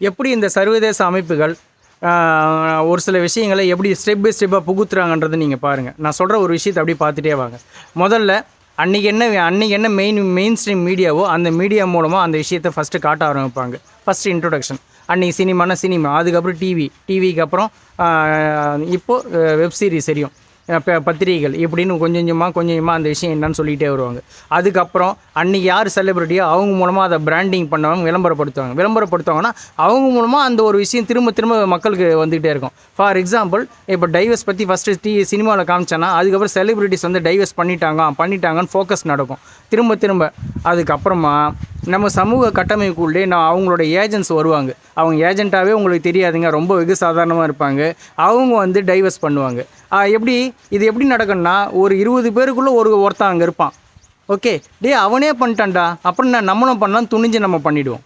எப்படி இந்த சர்வதேச அமைப்புகள் ஒரு சில விஷயங்களை எப்படி ஸ்டெப் பை ஸ்டெப்பாக புகுத்துறாங்கன்றது நீங்கள் பாருங்கள் நான் சொல்கிற ஒரு விஷயத்தை அப்படியே பார்த்துட்டே வாங்க. முதல்ல அன்றைக்கி என்ன அன்றைக்கி என்ன மெயின் மெயின் ஸ்ட்ரீம் மீடியாவோ அந்த மீடியா மூலமாக அந்த விஷயத்தை ஃபஸ்ட்டு காட்ட ஆரம்பிப்பாங்க. ஃபஸ்ட்டு இன்ட்ரொடக்ஷன் அன்றைக்கி சினிமானா சினிமா அதுக்கப்புறம் டிவி டிவிக்கு அப்புறம் இப்போது வெப்சீரிஸ் தெரியும். பத்திரிகைகள். இப்படின்னு கொஞ்சம் கொஞ்சமாக கொஞ்சம் கொஞ்சமாக அந்த விஷயம் என்னன்னு சொல்லிகிட்டே வருவாங்க. அதுக்கப்புறம் அன்றைக்கி யார் செலிபிரிட்டியோ அவங்க மூலமாக அதை பிராண்டிங் பண்ணவங்க விளம்பரப்படுத்துவாங்க. விளம்பரப்படுத்துவாங்கன்னா அவங்க மூலமாக அந்த ஒரு விஷயம் திரும்ப திரும்ப மக்களுக்கு வந்துகிட்டே இருக்கும். ஃபார் எக்ஸாம்பிள் இப்போ டைவர்ஸ் பற்றி ஃபஸ்ட்டு டி சினிமாவில் காமிச்சோன்னா அதுக்கப்புறம் செலிபிரிட்டிஸ் வந்து டைவர்ஸ் பண்ணிட்டாங்க பண்ணிட்டாங்கன்னு ஃபோக்கஸ் நடக்கும். திரும்ப திரும்ப. அதுக்கப்புறமா நம்ம சமூக கட்டமைப்புக்குள்ளே நான் அவங்களோட ஏஜென்ட்ஸ் வருவாங்க. அவங்க ஏஜென்ட்டாகவே உங்களுக்கு தெரியாதுங்க. ரொம்ப வெகு சாதாரணமாக இருப்பாங்க. அவங்க வந்து டைவர்ஸ் பண்ணுவாங்க. எப்படி? இது எப்படி நடக்கும்னா ஒரு இருபது பேருக்குள்ளே ஒரு ஒருத்தன் அங்கே இருப்பான். ஓகே டேய் அவனே பண்ணிட்டான்டா. அப்புறம் நான் நம்மளும் பண்ணலாம் துணிஞ்சு நம்ம பண்ணிவிடுவோம்